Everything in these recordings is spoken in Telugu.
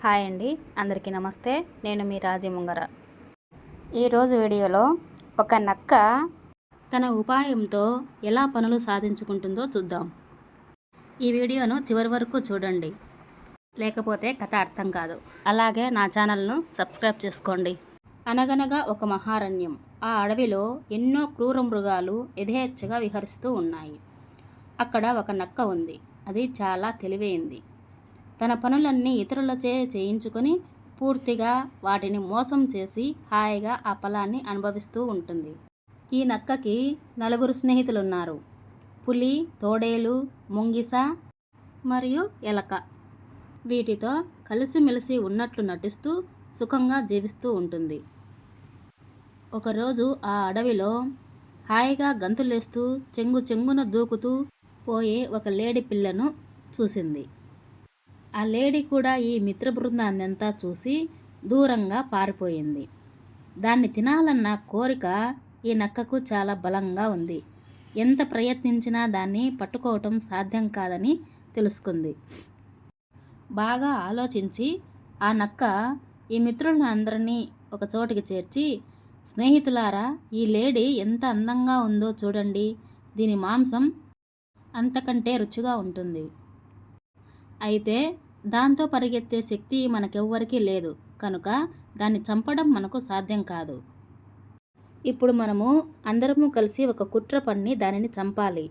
హాయ్ అండి అందరికీ నమస్తే. నేను మీ రాజీ ముంగర. ఈరోజు వీడియోలో ఒక నక్క తన ఉపాయంతో ఎలా పనులు సాధించుకుంటుందో చూద్దాం. ఈ వీడియోను చివరి వరకు చూడండి. లేకపోతే కథ అర్థం కాదు. అలాగే నా ఛానల్ను సబ్స్క్రైబ్ చేసుకోండి. అనగనగా ఒక మహారణ్యం. ఆ అడవిలో ఎన్నో క్రూర మృగాలు యథేచ్ఛగా విహరిస్తూ ఉన్నాయి. అక్కడ ఒక నక్క ఉంది. అది చాలా తెలివైంది. తన పనులన్నీ ఇతరులచే చేయించుకొని పూర్తిగా వాటిని మోసం చేసి హాయిగా ఆ ఫలాన్ని అనుభవిస్తూ ఉంటుంది. ఈ నక్కకి నలుగురు స్నేహితులున్నారు. పులి తోడేలు ముంగిస మరియు ఎలక. వీటితో కలిసిమెలిసి ఉన్నట్లు నటిస్తూ సుఖంగా జీవిస్తూ ఉంటుంది. ఒకరోజు ఆ అడవిలో హాయిగా గంతులేస్తూ చెంగు చెంగున దూకుతూ పోయే ఒక లేడి పిల్లను చూసింది. ఆ లేడీ కూడా ఈ మిత్ర బృందాన్నంతా చూసి దూరంగా పారిపోయింది. దాన్ని తినాలన్న కోరిక ఈ నక్కకు చాలా బలంగా ఉంది. ఎంత ప్రయత్నించినా దాన్ని పట్టుకోవటం సాధ్యం కాదని తెలుసుకుంది. బాగా ఆలోచించి ఆ నక్క ఈ మిత్రులను అందరినీ ఒక చోటికి చేర్చి స్నేహితులారా ఈ లేడీ ఎంత అందంగా ఉందో చూడండి. దీని మాంసం అంతకంటే రుచిగా ఉంటుంది. అయితే దాంతో పరిగెత్తే శక్తి మనకెవ్వరికీ లేదు. కనుక దాన్ని చంపడం మనకు సాధ్యం కాదు. ఇప్పుడు మనము అందరము కలిసి ఒక కుట్ర పన్ని దానిని చంపాలి.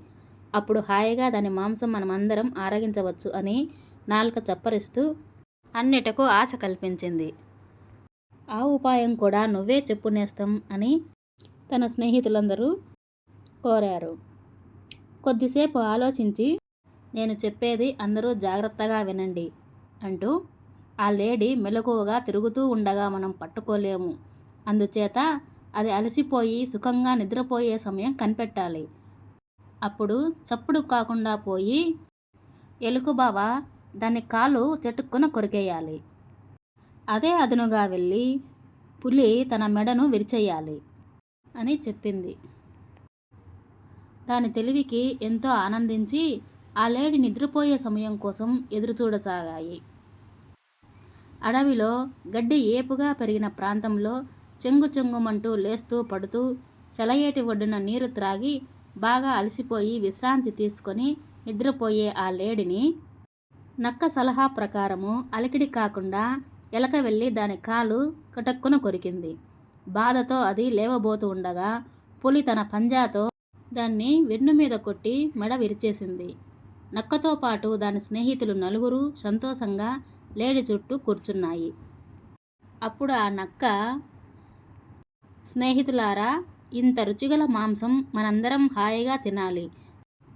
అప్పుడు హాయిగా దాని మాంసం మనమందరం ఆరగించవచ్చు అని నాలుక చప్పరిస్తూ అన్నిటకు ఆశ కల్పించింది. ఆ ఉపాయం కూడా నువ్వే చెప్పునేస్తాం అని తన స్నేహితులందరూ కోరారు. కొద్దిసేపు ఆలోచించి నేను చెప్పేది అందరూ జాగ్రత్తగా వినండి. అంటూ ఆ లేడీ మెలకువగా తిరుగుతూ ఉండగా మనం పట్టుకోలేము. అందుచేత అది అలసిపోయి సుఖంగా నిద్రపోయే సమయం కనిపెట్టాలి. అప్పుడు చప్పుడు కాకుండా పోయి ఎలుకబావ దాని కాలు చెట్టుక్కున కొరికేయాలి. అదే అదునుగా వెళ్ళి పులి తన మెడను విరిచేయాలి అని చెప్పింది. దాని తెలివికి ఎంతో ఆనందించి ఆ లేడి నిద్రపోయే సమయం కోసం ఎదురుచూడసాగాయి. అడవిలో గడ్డి ఏపుగా పెరిగిన ప్రాంతంలో చెంగు చెంగుమంటూ లేస్తూ పడుతూ సెలయేటి ఒడ్డున నీరు త్రాగి బాగా అలసిపోయి విశ్రాంతి తీసుకొని నిద్రపోయే ఆ లేడిని నక్క సలహా ప్రకారము అలికిడి కాకుండా ఎలక వెళ్ళి దాని కాలు కటక్కున కొరికింది. బాధతో అది లేవబోతూ ఉండగా పులి తన పంజాతో దాన్ని వెన్ను మీద కొట్టి మెడ విరిచేసింది. నక్కతో పాటు దాని స్నేహితులు నలుగురు సంతోషంగా లేడి చుట్టూ కూర్చున్నాయి. అప్పుడు ఆ నక్క స్నేహితులారా ఇంత రుచిగల మాంసం మనందరం హాయిగా తినాలి.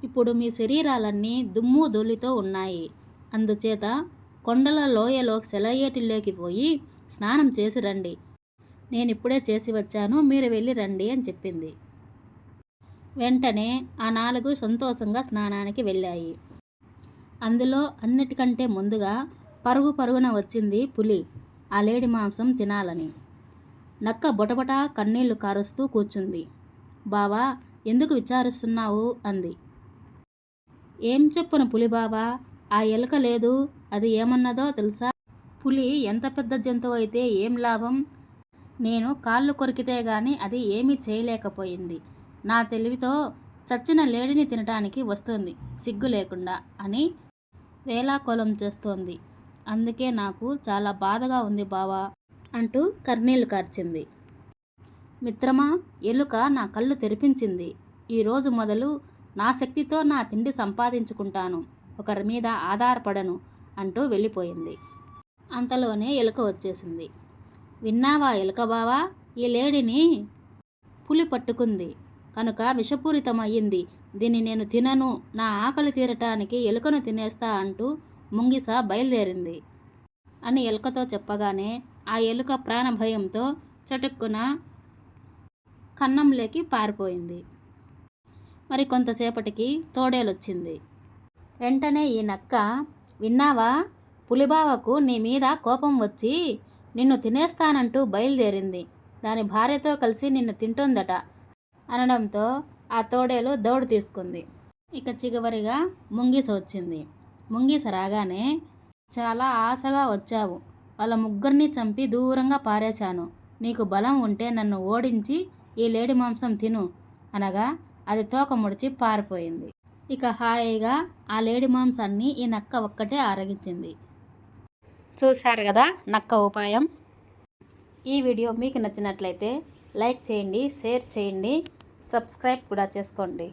ఇప్పుడు మీ శరీరాలన్నీ దుమ్ము ధూళితో ఉన్నాయి. అందుచేత కొండల లోయలో సెలయేటిలోకి పోయి స్నానం చేసి రండి. నేను ఇప్పుడే చేసి వచ్చాను మీరు వెళ్ళి రండి అని చెప్పింది. వెంటనే ఆ నాలుగు సంతోషంగా స్నానానికి వెళ్ళాయి. అందులో అన్నిటికంటే ముందుగా పరుగు పరుగున వచ్చింది పులి. ఆ లేడి మాంసం తినాలని. నక్క బొటబొట కన్నీళ్ళు కారుస్తూ కూర్చుంది. బావా ఎందుకు విచారిస్తున్నావు? అంది. ఏం చెప్పును పులి బావా? ఆ ఎలుక లేదు. అది ఏమన్నదో తెలుసా? పులి ఎంత పెద్ద జంతువు అయితే ఏం లాభం? నేను కాళ్ళు కొరికితే గాని అది ఏమీ చేయలేకపోయింది. నా తెలివితో చచ్చిన లేడిని తినటానికి వస్తుంది. సిగ్గు లేకుండా అని వేలాకోలం చేస్తోంది. అందుకే నాకు చాలా బాధగా ఉంది బావా అంటూ కర్నీళ్ళు కార్చింది. మిత్రమా ఎలుక నా కళ్ళు తెరిపించింది. ఈరోజు మొదలు నా శక్తితో నా తిండి సంపాదించుకుంటాను ఒకరి మీద ఆధారపడను అంటూ వెళ్ళిపోయింది. అంతలోనే ఎలుక వచ్చేసింది. విన్నావా ఎలుక బావా ఈ లేడిని? పులి పట్టుకుంది. కనుక విషపూరితమయ్యింది. దీన్ని నేను తినను నా ఆకలి తీరటానికి ఎలుకను తినేస్తా అంటూ ముంగిస బయలుదేరింది. అని ఎలుకతో చెప్పగానే ఆ ఎలుక ప్రాణభయంతో చటుక్కున కన్నంలోకి పారిపోయింది. మరి కొంతసేపటికి తోడేలొచ్చింది. వెంటనే ఈ నక్క విన్నావా పులిబావకు నీ మీద కోపం వచ్చి నిన్ను తినేస్తానంటూ బయలుదేరింది. దాని భార్యతో కలిసి నిన్ను తింటుందట అనడంతో ఆ తోడేలు దౌడు తీసుకుంది. ఇక చివరిగా ముంగిస వచ్చింది. ముంగిస రాగానే చాలా ఆశగా వచ్చావు. వాళ్ళ ముగ్గురిని చంపి దూరంగా పారేశాను. నీకు బలం ఉంటే నన్ను ఓడించి ఈ లేడి మాంసం తిను అనగా అది తోక ముడిచి పారిపోయింది. ఇక హాయిగా ఆ లేడి మాంసాన్ని ఈ నక్క ఒక్కటే ఆరగించింది. చూశారు కదా నక్క ఉపాయం? ఈ వీడియో మీకు నచ్చినట్లయితే లైక్ చేయండి షేర్ చేయండి సబ్స్క్రైబ్ కూడా చేసుకోండి.